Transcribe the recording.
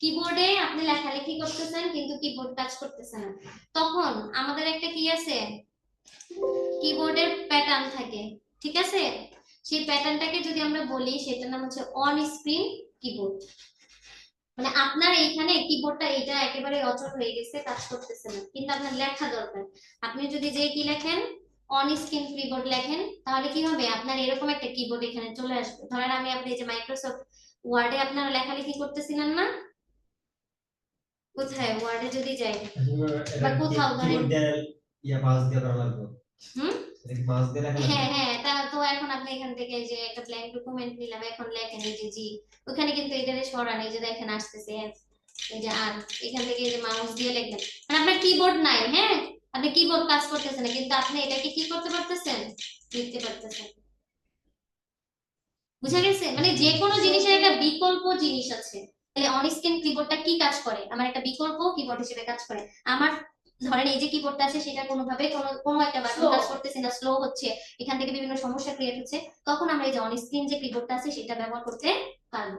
কিবোর্ডে আপনি লেখালেখি করতেছেন, কিন্তু কিবোর্ড কাজ করতেছে না। তখন আমাদের একটা কি আছে? কিবোর্ডের প্যাটার্ন থাকে, ঠিক আছে? সেই প্যাটার্নটাকে যদি আমরা বলি, সেটার নাম হচ্ছে অন স্ক্রিন কিবোর্ড মানে আপনার এইখানে কিবোর্ডটা এটা একেবারে অচল হয়ে গেছে কাজ করতেছে না। কিন্তু আপনার লেখা দরকার। আপনি যদি যে কি লেখেন অন স্ক্রিন কিবোর্ড লেখেন, তাহলে কি হবে? আপনার এরকম একটা কিবোর্ড এখানে চলে আসবে। ধরেন আমি আপনি যে মাইক্রোসফট ওয়ার্ডে আপনারা লেখালেখি করতেছিলেন না কোথায়? ওয়ার্ডে যদি যাই। বা কোথাও ধরেন- দিয়ে ইয়া মাউস দিয়ে করা লাগবে। হুম? হ্যাঁ হ্যাঁ তা তো এখন আপনি এখান থেকে যে একটা ব্ল্যাঙ্ক ডকুমেন্ট নিলাম এখন লেখেন এই যে জি ওখানে কিন্তু এটারে সরান এই যে দেখেন আসতেছে। এই যে আর এখান থেকে এই যে মাউস দিয়ে লিখবেন মানে আপনার কিবোর্ড নাই হ্যাঁ? আপনি কিবোর্ড কাজ করতেছেন কিন্তু আপনি এটাকে কি করতে পারতেছেন? লিখতে পারতেছেন। বুঝা গেছে? মানে যে কোনো জিনিসের একটা বিকল্প জিনিস আছে। তাহলে অন স্ক্রিন কিবোর্ডটা কি কাজ করে? আমার একটা বিকল্প কিবোর্ড হিসেবে কাজ করে। আমার ধরেন এই যে কিবোর্ডটা আছে সেটা কোনোভাবে কোনো কোনো একটা বাটন কাজ করতেছে না স্লো হচ্ছে। এখান থেকে বিভিন্ন সমস্যা ক্রিয়েট হচ্ছে। তখন আমরা এই যে অন স্ক্রিন যে কিবোর্ডটা আছে সেটা ব্যবহার করতে পারব।